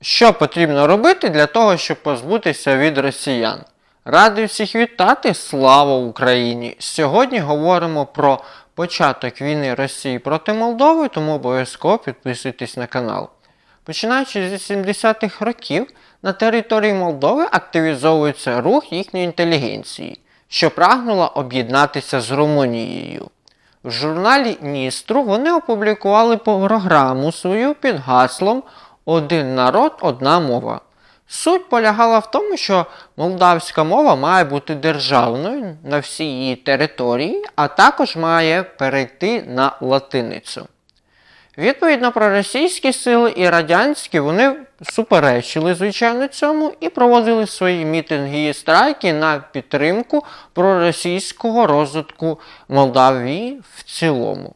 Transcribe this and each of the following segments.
Що потрібно робити для того, щоб позбутися від росіян? Радий всіх вітати! Слава Україні! Сьогодні говоримо про початок війни Росії проти Молдови, тому обов'язково підписуйтесь на канал. Починаючи з 70-х років, на території Молдови активізовується рух їхньої інтелігенції, що прагнула об'єднатися з Румунією. В журналі Ністру вони опублікували програму свою під гаслом Один народ, одна мова. Суть полягала в тому, що молдавська мова має бути державною на всій її території, а також має перейти на латиницю. Відповідно про російські сили і радянські вони суперечили, звичайно, цьому і проводили свої мітинги і страйки на підтримку проросійського розвитку Молдавії в цілому.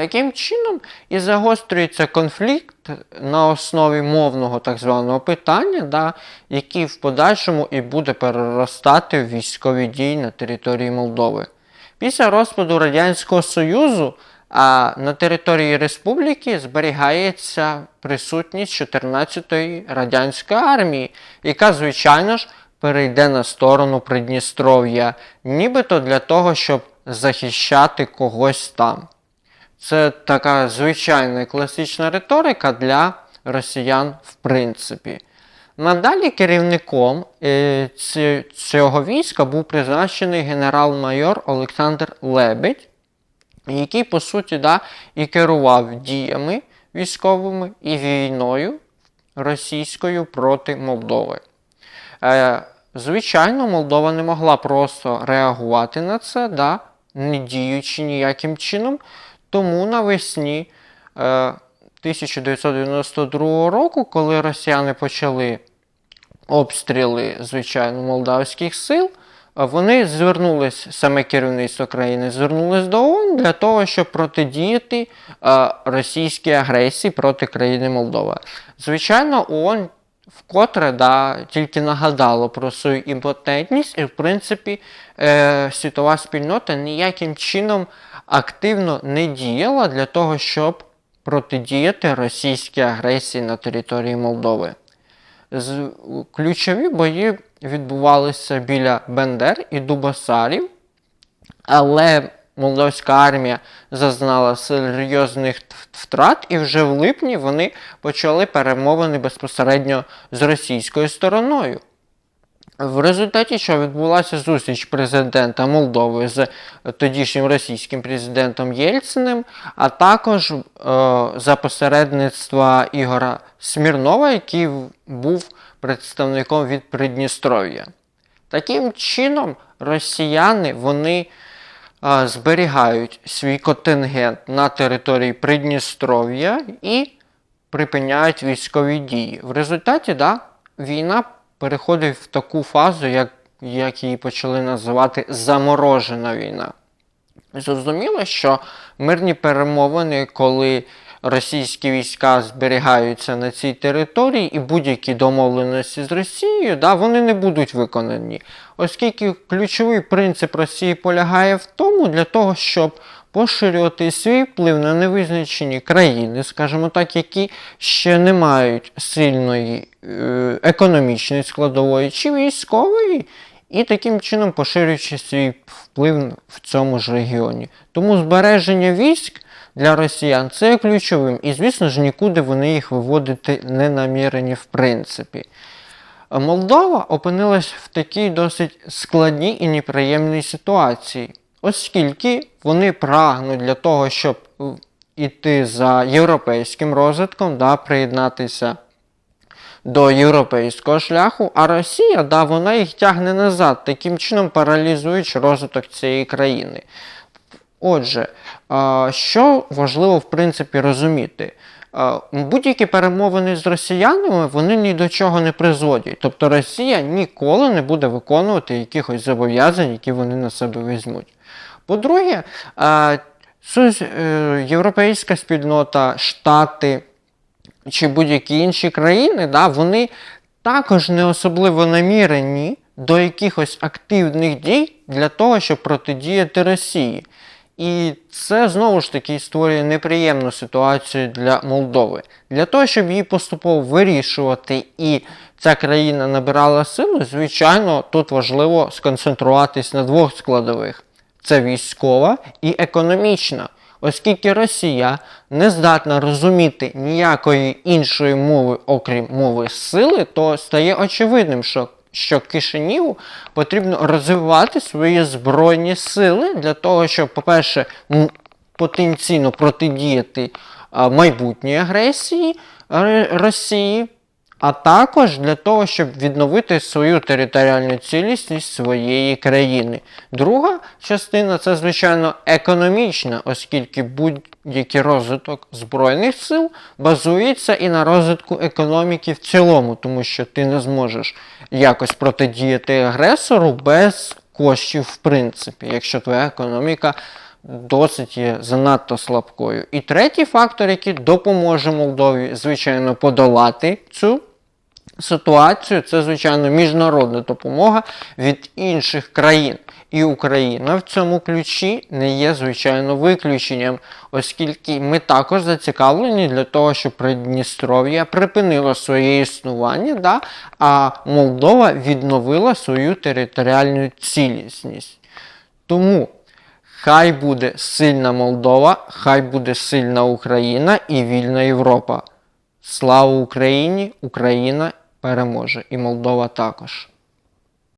Таким чином і загострюється конфлікт на основі мовного так званого питання, да, який в подальшому і буде переростати в військові дії на території Молдови. Після розпаду Радянського Союзу а на території республіки зберігається присутність 14-ї радянської армії, яка, звичайно ж, перейде на сторону Придністров'я, нібито для того, щоб захищати когось там. Це така звичайна класична риторика для росіян, в принципі. Надалі керівником е, цього війська був призначений генерал-майор Олександр Лебедь, який, по суті, да, і керував діями військовими і війною російською проти Молдови. Е, звичайно, Молдова не могла просто реагувати на це, да, не діючи ніяким чином. Тому навесні е, 1992 року, коли росіяни почали обстріли, звичайно, молдавських сил, вони звернулись, саме керівництво країни звернулось до ООН для того, щоб протидіяти е, російській агресії проти країни Молдова. Звичайно, ООН вкотре да, тільки нагадало про свою імпотентність, і, в принципі, е, світова спільнота ніяким чином активно не діяла для того, щоб протидіяти російській агресії на території Молдови. Ключові бої відбувалися біля Бендер і Дубасарів, але молдовська армія зазнала серйозних втрат, і вже в липні вони почали перемовини безпосередньо з російською стороною. В результаті що відбулася зустріч президента Молдови з тодішнім російським президентом Єльциним, а також е, за посередництва Ігора Смірнова, який був представником від Придністров'я. Таким чином, росіяни вони е, зберігають свій контингент на території Придністров'я і припиняють військові дії. В результаті да, війна переходить в таку фазу, як, як її почали називати заморожена війна. Зрозуміло, що мирні перемовини, коли російські війська зберігаються на цій території, і будь-які домовленості з Росією, да, вони не будуть виконані. Оскільки ключовий принцип Росії полягає в тому, для того, щоб поширювати свій вплив на невизначені країни, скажімо так, які ще не мають сильної е, економічної складової чи військової, і таким чином поширюючи свій вплив в цьому ж регіоні. Тому збереження військ для росіян це є ключовим, і, звісно ж, нікуди вони їх виводити не намірені в принципі. Молдова опинилась в такій досить складній і неприємній ситуації, оскільки вони прагнуть для того, щоб йти за європейським розвитком, да, приєднатися до європейського шляху, а Росія, да, вона їх тягне назад, таким чином паралізуючи розвиток цієї країни. Отже, що важливо в принципі розуміти? Будь-які перемовини з росіянами вони ні до чого не призводять. Тобто Росія ніколи не буде виконувати якихось зобов'язань, які вони на себе візьмуть. По-друге, е, європейська спільнота, Штати чи будь-які інші країни, да, вони також не особливо намірені до якихось активних дій для того, щоб протидіяти Росії. І це знову ж таки створює неприємну ситуацію для Молдови. Для того, щоб її поступово вирішувати і ця країна набирала силу, звичайно, тут важливо сконцентруватись на двох складових: це військова і економічна. Оскільки Росія не здатна розуміти ніякої іншої мови, окрім мови сили, то стає очевидним, що що Кишиніву потрібно розвивати свої збройні сили для того, щоб, по-перше, потенційно протидіяти майбутній агресії Росії, а також для того, щоб відновити свою територіальну цілісність своєї країни. Друга частина це, звичайно, економічна, оскільки будь-який розвиток збройних сил базується і на розвитку економіки в цілому, тому що ти не зможеш якось протидіяти агресору без коштів, в принципі, якщо твоя економіка досить є занадто слабкою. І третій фактор, який допоможе Молдові, звичайно, подолати цю ситуацію, це, звичайно, міжнародна допомога від інших країн. І Україна в цьому ключі не є, звичайно, виключенням, оскільки ми також зацікавлені для того, щоб Придністров'я припинило своє існування, да, а Молдова відновила свою територіальну цілісність. Тому хай буде сильна Молдова, хай буде сильна Україна і вільна Європа. Слава Україні! Україна переможе і Молдова також.